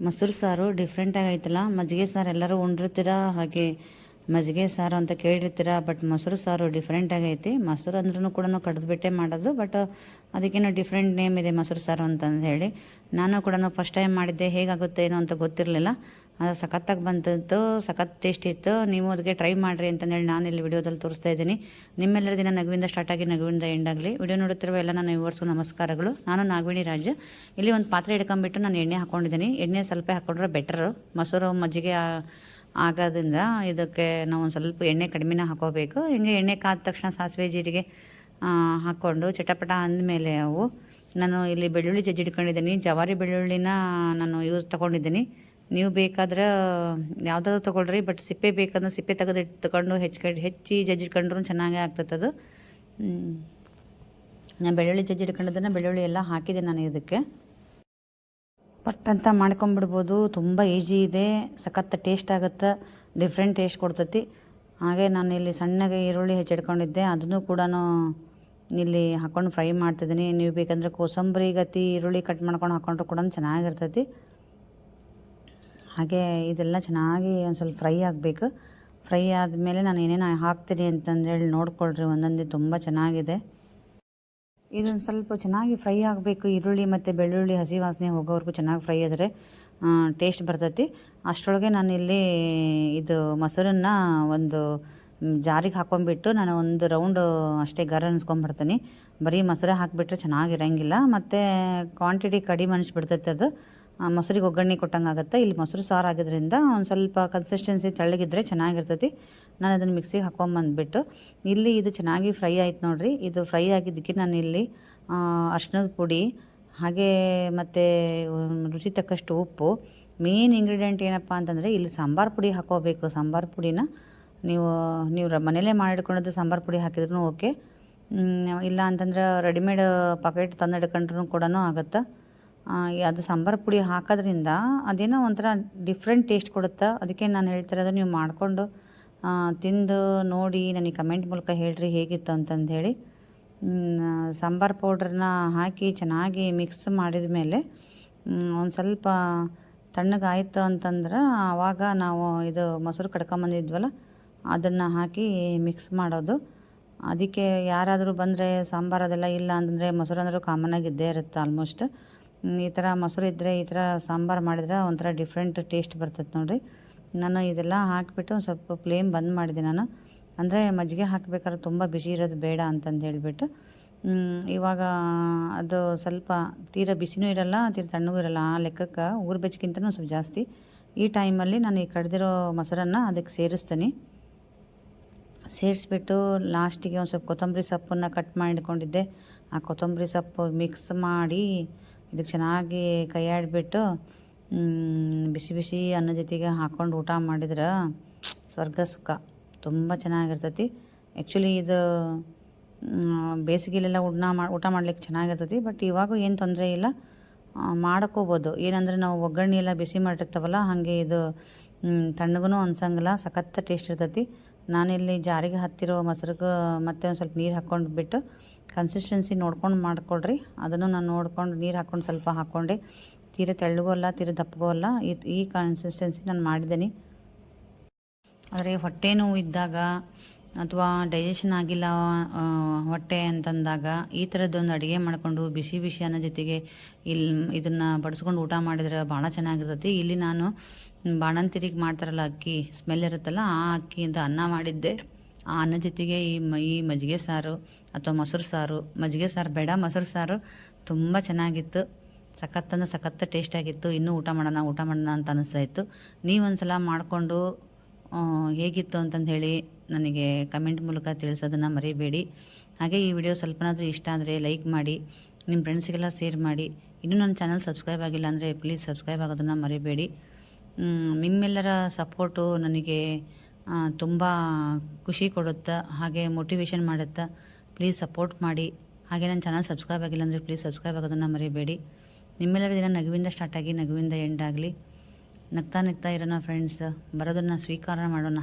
ಮೊಸರು ಸಾರು ಡಿಫ್ರೆಂಟಾಗಿ ಐತಲ್ಲ ಮಜ್ಜಿಗೆ ಸಾರು ಎಲ್ಲರೂ ಉಂಡಿರ್ತೀರ? ಹಾಗೆ ಮಜ್ಜಿಗೆ ಸಾರು ಅಂತ ಕೇಳಿರ್ತೀರ ಬಟ್ ಮೊಸರು ಸಾರು ಡಿಫ್ರೆಂಟ್ ಆಗೈತಿ. ಮೊಸರು ಅಂದ್ರೂ ಕೂಡ ಕಡ್ದುಬಿಟ್ಟೆ ಮಾಡೋದು ಬಟ್ ಅದಕ್ಕೇನೋ ಡಿಫ್ರೆಂಟ್ ನೇಮ್ ಇದೆ ಮೊಸರು ಸಾರು ಅಂತಂದು ಹೇಳಿ. ನಾನು ಕೂಡ ಫಸ್ಟ್ ಟೈಮ್ ಮಾಡಿದ್ದೆ, ಹೇಗಾಗುತ್ತೆ ಏನೋ ಅಂತ ಗೊತ್ತಿರಲಿಲ್ಲ. ಅದು ಸಖತ್ತಾಗಿ ಬಂತದ್ದು ಸಖತ್ ಟೇಸ್ಟ್ ಇತ್ತು. ನೀವು ಅದಕ್ಕೆ ಟ್ರೈ ಮಾಡಿರಿ ಅಂತಂದೇಳಿ ನಾನು ಇಲ್ಲಿ ವಿಡಿಯೋದಲ್ಲಿ ತೋರಿಸ್ತಾ ಇದ್ದೀನಿ. ನಿಮ್ಮೆಲ್ಲರ ದಿನ ನಗುವಿಂದ ಸ್ಟಾರ್ಟ್ ಆಗಿ ನಗುವಿಂದ ಆಗಲಿ. ವಿಡಿಯೋ ನೋಡುತ್ತಿರುವ ಎಲ್ಲ ನನ್ನ ವಿವರ್ಸು ನಮಸ್ಕಾರಗಳು. ನಾನು ನಾಗವೇಣಿ ರಾಜ್. ಇಲ್ಲಿ ಒಂದು ಪಾತ್ರೆ ಹಿಡ್ಕೊಂಬಿಟ್ಟು ನಾನು ಎಣ್ಣೆ ಹಾಕೊಂಡಿದ್ದೀನಿ. ಎಣ್ಣೆ ಸ್ವಲ್ಪ ಹಾಕ್ಕೊಂಡ್ರೆ ಬೆಟರು ಮೊಸರು, ಮಜ್ಜಿಗೆ ಆಗೋದ್ರಿಂದ ಇದಕ್ಕೆ ನಾವು ಸ್ವಲ್ಪ ಎಣ್ಣೆ ಕಡಿಮೆನೇ ಹಾಕೋಬೇಕು. ಹಿಂಗೆ ಎಣ್ಣೆ ಕಾದ ತಕ್ಷಣ ಸಾಸಿವೆ ಜೀರಿಗೆ ಹಾಕ್ಕೊಂಡು ಚಟಪಟ ಅಂದಮೇಲೆ ಅವು. ನಾನು ಇಲ್ಲಿ ಬೆಳ್ಳುಳ್ಳಿ ಜಜ್ಜಿ ಇಟ್ಕೊಂಡಿದ್ದೀನಿ ಜವಾರಿ ಬೆಳ್ಳುಳ್ಳಿನ ನಾನು ಯೂಸ್ ತೊಗೊಂಡಿದ್ದೀನಿ. ನೀವು ಬೇಕಾದ್ರೆ ಯಾವುದಾದ್ರು ತೊಗೊಳ್ರಿ ಬಟ್ ಸಿಪ್ಪೆ ಬೇಕಂದ್ರೆ ಸಿಪ್ಪೆ ತೆಗೆದು ಇಟ್ಕೊಂಡು ಹೆಚ್ಕೊಂಡು ಹೆಚ್ಚಿ ಜಜ್ಜಿಟ್ಕೊಂಡ್ರೂ ಚೆನ್ನಾಗೇ ಆಗ್ತದದು ನಾನು ಬೆಳ್ಳುಳ್ಳಿ ಜಜ್ಜಿ ಇಟ್ಕೊಂಡಿದ್ದನ್ನು ಬೆಳ್ಳುಳ್ಳಿ ಎಲ್ಲ ಹಾಕಿದೆ ನಾನು ಇದಕ್ಕೆ. ಪಟ್ ಅಂತ ಮಾಡ್ಕೊಂಬಿಡ್ಬೋದು. ತುಂಬ ಈಜಿ ಇದೆ. ಸಖತ್ ಟೇಸ್ಟ್ ಆಗುತ್ತೆ. ಡಿಫ್ರೆಂಟ್ ಟೇಸ್ಟ್ ಕೊಡ್ತೈತಿ. ಹಾಗೆ ನಾನು ಇಲ್ಲಿ ಸಣ್ಣಗೆ ಈರುಳ್ಳಿ ಹೆಚ್ಚಿಡ್ಕೊಂಡಿದ್ದೆ. ಅದನ್ನು ಕೂಡ ಇಲ್ಲಿ ಹಾಕ್ಕೊಂಡು ಫ್ರೈ ಮಾಡ್ತಿದ್ದೀನಿ. ನೀವು ಬೇಕಂದರೆ ಕೋಸಂಬರಿ ಗತಿ ಈರುಳ್ಳಿ ಕಟ್ ಮಾಡ್ಕೊಂಡು ಹಾಕ್ಕೊಂಡ್ರು ಕೂಡ ಚೆನ್ನಾಗಿರ್ತೈತಿ. ಹಾಗೆ ಇದೆಲ್ಲ ಚೆನ್ನಾಗಿ ಒಂದು ಸ್ವಲ್ಪ ಫ್ರೈ ಆಗಬೇಕು. ಫ್ರೈ ಆದಮೇಲೆ ನಾನು ಏನೇನು ಹಾಕ್ತೀನಿ ಅಂತಂದೇಳಿ ನೋಡ್ಕೊಳ್ರಿ. ಒಂದೊಂದೇ ತುಂಬ ಚೆನ್ನಾಗಿದೆ. ಇದೊಂದು ಸ್ವಲ್ಪ ಚೆನ್ನಾಗಿ ಫ್ರೈ ಆಗಬೇಕು. ಈರುಳ್ಳಿ ಮತ್ತು ಬೆಳ್ಳುಳ್ಳಿ, ಹಸಿ ವಾಸನೆ ಹೋಗೋವರೆಗೂ ಚೆನ್ನಾಗಿ ಫ್ರೈ ಆದರೆ ಟೇಸ್ಟ್ ಬರ್ತೈತಿ. ಅಷ್ಟರೊಳಗೆ ನಾನು ಇಲ್ಲಿ ಇದು ಮೊಸರನ್ನು ಒಂದು ಜಾರಿಗೆ ಹಾಕ್ಕೊಂಬಿಟ್ಟು ನಾನು ಒಂದು ರೌಂಡು ಅಷ್ಟೇ ಗರ ಅನ್ಸ್ಕೊಂಬರ್ತೀನಿ ಬರೀ ಮೊಸರೇ ಹಾಕಿಬಿಟ್ರೆ ಚೆನ್ನಾಗಿರಂಗಿಲ್ಲ. ಮತ್ತು ಕ್ವಾಂಟಿಟಿ ಕಡಿಮೆ ಅನಿಸ್ಬಿಡ್ತೈತೆ ಅದು. ಮೊಸರಿಗೆ ಒಗ್ಗರಣೆ ಕೊಟ್ಟಂಗೆ ಆಗುತ್ತೆ. ಇಲ್ಲಿ ಮೊಸರು ಸಾರು ಆಗಿದ್ರಿಂದ ಒಂದು ಸ್ವಲ್ಪ ಕನ್ಸಿಸ್ಟೆನ್ಸಿ ತೆಳ್ಳಗಿದ್ರೆ ಚೆನ್ನಾಗಿರ್ತೈತಿ. ನಾನು ಅದನ್ನು ಮಿಕ್ಸಿಗೆ ಹಾಕೊಂಬಂದ್ಬಿಟ್ಟು ಇಲ್ಲಿ ಇದು ಚೆನ್ನಾಗಿ ಫ್ರೈ ಆಯ್ತು ನೋಡಿರಿ. ಇದು ಫ್ರೈ ಆಗಿದ್ದಕ್ಕೆ ನಾನು ಇಲ್ಲಿ ಅರ್ಶಿನದ ಪುಡಿ, ಹಾಗೆ ಮತ್ತು ರುಚಿ ತಕ್ಕಷ್ಟು ಉಪ್ಪು. ಮೇನ್ ಇಂಗ್ರೀಡಿಯೆಂಟ್ ಏನಪ್ಪ ಅಂತಂದರೆ ಇಲ್ಲಿ ಸಾಂಬಾರು ಪುಡಿ ಹಾಕೋಬೇಕು. ಸಾಂಬಾರು ಪುಡಿನ ನೀವು ನೀವು ಮನೇಲೇ ಮಾಡಿಟ್ಕೊಳ್ಳೋದು ಸಾಂಬಾರು ಪುಡಿ ಹಾಕಿದ್ರೂ ಓಕೆ ಇಲ್ಲ ಅಂತಂದ್ರೆ ರೆಡಿಮೇಡ್ ಪಾಕೆಟ್ ತಂದು ಹಿಡ್ಕೊಂಡ್ರೂ ಕೂಡ ಆಗುತ್ತೆ. ಅದು ಸಾಂಬಾರು ಪುಡಿ ಹಾಕೋದ್ರಿಂದ ಅದೇನೋ ಒಂಥರ ಡಿಫ್ರೆಂಟ್ ಟೇಸ್ಟ್ ಕೊಡುತ್ತೆ? ಅದಕ್ಕೆ ನಾನು ಹೇಳ್ತಿರೋದು ನೀವು ಮಾಡಿಕೊಂಡು ತಿಂದು ನೋಡಿ ನನಗೆ ಕಮೆಂಟ್ ಮೂಲಕ ಹೇಳ್ರಿ ಹೇಗಿತ್ತು ಅಂತಂದು ಹೇಳಿ ಸಾಂಬಾರು ಪೌಡ್ರನ್ನ ಹಾಕಿ ಚೆನ್ನಾಗಿ ಮಿಕ್ಸ್ ಮಾಡಿದ ಮೇಲೆ ಒಂದು ಸ್ವಲ್ಪ ತಣ್ಣಗಾಯಿತು ಅಂತಂದ್ರೆ ಆವಾಗ ನಾವು ಇದು ಮೊಸರು ಕಡ್ಕೊಂಬಂದಿದ್ವಲ್ಲ, ಅದನ್ನು ಹಾಕಿ ಮಿಕ್ಸ್ ಮಾಡೋದು. ಅದಕ್ಕೆ ಯಾರಾದರೂ ಬಂದರೆ ಸಾಂಬಾರು ಅದೆಲ್ಲ ಇಲ್ಲ ಅಂತಂದರೆ ಮೊಸರು ಅಂದರೂ ಕಾಮನ್ ಇದ್ದೇ ಇರುತ್ತೆ ಆಲ್ಮೋಸ್ಟ್ ಈ ಥರ ಮೊಸರು ಇದ್ದರೆ ಈ ಥರ ಸಾಂಬಾರು ಮಾಡಿದ್ರೆ ಒಂಥರ ಡಿಫ್ರೆಂಟ್ ಟೇಸ್ಟ್ ಬರ್ತದೆ ನೋಡಿ ನಾನು ಇದೆಲ್ಲ ಹಾಕಿಬಿಟ್ಟು ಸ್ವಲ್ಪ ಫ್ಲೇಮ್ ಬಂದ್ ಮಾಡಿದೆ ನಾನು. ಅಂದರೆ ಮಜ್ಜಿಗೆ ಹಾಕಬೇಕಾದ್ರೆ ತುಂಬ ಬಿಸಿ ಇರೋದು ಬೇಡ ಅಂತಂದು ಹೇಳಿಬಿಟ್ಟು. ಇವಾಗ ಅದು ಸ್ವಲ್ಪ ತೀರ ಬಿಸಿನೂ ಇರಲ್ಲ, ತೀರ ತಣ್ಣಗೂ ಇರಲ್ಲ. ಆ ಲೆಕ್ಕಕ್ಕೆ ಊರು ಬೆಚ್ಚಗಿಂತನೂ ಸ್ವಲ್ಪ ಜಾಸ್ತಿ. ಈ ಟೈಮಲ್ಲಿ ನಾನು ಈ ಕಡ್ದಿರೋ ಮೊಸರನ್ನು ಅದಕ್ಕೆ ಸೇರಿಸ್ತೀನಿ. ಸೇರಿಸ್ಬಿಟ್ಟು ಲಾಸ್ಟಿಗೆ ಒಂದು ಸ್ವಲ್ಪ ಕೊತ್ತಂಬರಿ ಸೊಪ್ಪನ್ನು ಕಟ್ ಮಾಡಿಕೊಂಡಿದ್ದೆ. ಆ ಕೊತ್ತಂಬರಿ ಸೊಪ್ಪು ಮಿಕ್ಸ್ ಮಾಡಿ ಇದಕ್ಕೆ ಚೆನ್ನಾಗಿ ಕೈಯಾಡಿಬಿಟ್ಟು ಬಿಸಿ ಬಿಸಿ ಅನ್ನ ಜೊತೆಗೆ ಹಾಕ್ಕೊಂಡು ಊಟ ಮಾಡಿದ್ರೆ ಸ್ವರ್ಗ ಸುಖ. ತುಂಬ ಚೆನ್ನಾಗಿರ್ತೈತಿ. ಆ್ಯಕ್ಚುಲಿ ಇದು ಬೇಸಿಗೆಲೆಲ್ಲ ಊಟ ಮಾ, ಊಟ ಮಾಡ್ಲಿಕ್ಕೆ ಚೆನ್ನಾಗಿರ್ತೈತಿ. ಬಟ್ ಇವಾಗೂ ಏನು ತೊಂದರೆ ಇಲ್ಲ. ಮಾಡ್ಕೋಬೋದು. ಏನಂದರೆ ನಾವು ಒಗ್ಗರಣೆ ಎಲ್ಲ ಬಿಸಿ ಮಾಡಿರ್ತಾವಲ್ಲ, ಹಾಗೆ ಇದು ತಣ್ಣಗೂ ಅನ್ಸಂಗಿಲ್ಲ, ಸಖತ್ ಟೇಸ್ಟ್ ಇರ್ತೈತಿ. ನಾನಿಲ್ಲಿ ಜಾರಿಗೆ ಹತ್ತಿರೋ ಮೊಸರಿಗೆ ಮತ್ತೆ ಒಂದು ಸ್ವಲ್ಪ ನೀರು ಹಾಕ್ಕೊಂಡು ಬಿಟ್ಟು ಕನ್ಸಿಸ್ಟೆನ್ಸಿ ನೋಡ್ಕೊಂಡು ಮಾಡ್ಕೊಳ್ರಿ. ಅದನ್ನು ನಾನು ನೋಡ್ಕೊಂಡು ನೀರು ಹಾಕ್ಕೊಂಡು ಸ್ವಲ್ಪ ಹಾಕ್ಕೊಂಡೆ ತೀರ ತೆಳ್ಳಗೂ ಅಲ್ಲ, ತೀರ ದಪ್ಪಗೂ ಅಲ್ಲ, ಈ ಕನ್ಸಿಸ್ಟೆನ್ಸಿ ನಾನು ಮಾಡಿದ್ದೀನಿ. ಆದರೆ ಹೊಟ್ಟೆ ನೋವು ಇದ್ದಾಗ ಅಥವಾ ಡೈಜೆಷನ್ ಆಗಿಲ್ಲ ಹೊಟ್ಟೆ ಅಂತಂದಾಗ ಈ ಥರದ್ದೊಂದು ಅಡುಗೆ ಮಾಡಿಕೊಂಡು ಬಿಸಿ ಬಿಸಿ ಅನ್ನೋ ಜೊತೆಗೆ ಇಲ್ಲಿ ಇದನ್ನು ಬಡಿಸ್ಕೊಂಡು ಊಟ ಮಾಡಿದ್ರೆ ಭಾಳ ಚೆನ್ನಾಗಿರ್ತೈತಿ. ಇಲ್ಲಿ ನಾನು ಬಾಣಂತಿರಿಗೆ ಮಾಡ್ತಾರಲ್ಲ ಅಕ್ಕಿ ಸ್ಮೆಲ್ ಇರುತ್ತಲ್ಲ ಆ ಅಕ್ಕಿಯಿಂದ ಅನ್ನ ಮಾಡಿದ್ದೆ. ಆ ಅನ್ನ ಜೊತೆಗೆ ಈ ಮ, ಈ ಮಜ್ಜಿಗೆ ಸಾರು ಅಥವಾ ಮೊಸರು ಸಾರು, ಮಜ್ಜಿಗೆ ಸಾರು ಬೇಡ, ಮೊಸರು ಸಾರು ತುಂಬ ಚೆನ್ನಾಗಿತ್ತು. ಸಖತ್ತಂದ್ರೆ ಸಖತ್ತು ಟೇಸ್ಟ್ ಆಗಿತ್ತು. ಇನ್ನೂ ಊಟ ಮಾಡೋಣ ಊಟ ಮಾಡೋಣ ಅಂತ ಅನ್ನಿಸ್ತಾ ಇತ್ತು. ನೀವೊಂದ್ಸಲ ಮಾಡಿಕೊಂಡು ಹೇಗಿತ್ತು ಅಂತಂದು ಹೇಳಿ ನನಗೆ ಕಮೆಂಟ್ ಮೂಲಕ ತಿಳಿಸೋದನ್ನು ಮರಿಬೇಡಿ. ಹಾಗೆ ಈ ವಿಡಿಯೋ ಸ್ವಲ್ಪನಾದರೂ ಇಷ್ಟ ಅಂದರೆ ಲೈಕ್ ಮಾಡಿ ನಿಮ್ಮ ಫ್ರೆಂಡ್ಸಿಗೆಲ್ಲ ಶೇರ್ ಮಾಡಿ. ಇನ್ನೂ ನನ್ನ ಚಾನಲ್ ಸಬ್ಸ್ಕ್ರೈಬ್ ಆಗಿಲ್ಲ ಅಂದರೆ ಪ್ಲೀಸ್ ಸಬ್ಸ್ಕ್ರೈಬ್ ಆಗೋದನ್ನು ಮರಿಬೇಡಿ. ನಿಮ್ಮೆಲ್ಲರ ಸಪೋರ್ಟು ನನಗೆ ತುಂಬ ಖುಷಿ ಕೊಡುತ್ತೆ, ಹಾಗೆ ಮೋಟಿವೇಶನ್ ಮಾಡುತ್ತೆ ಪ್ಲೀಸ್ ಸಪೋರ್ಟ್ ಮಾಡಿ. ಹಾಗೆ ನನ್ನ ಚಾನಲ್ ಸಬ್ಸ್ಕ್ರೈಬ್ ಆಗಿಲ್ಲ ಅಂದರೆ ಪ್ಲೀಸ್ ಸಬ್ಸ್ಕ್ರೈಬ್ ಆಗೋದನ್ನು ಮರಿಬೇಡಿ. ನಿಮ್ಮೆಲ್ಲರ ದಿನ ನಗುವಿಂದ ಸ್ಟಾರ್ಟಾಗಿ ನಗುವಿಂದ ಎಂಡ್ ಆಗಲಿ. ನಗ್ತಾ ನಗ್ತಾ ಇರೋಣ ಫ್ರೆಂಡ್ಸ್ ಬರೋದನ್ನು ಸ್ವೀಕಾರ ಮಾಡೋಣ.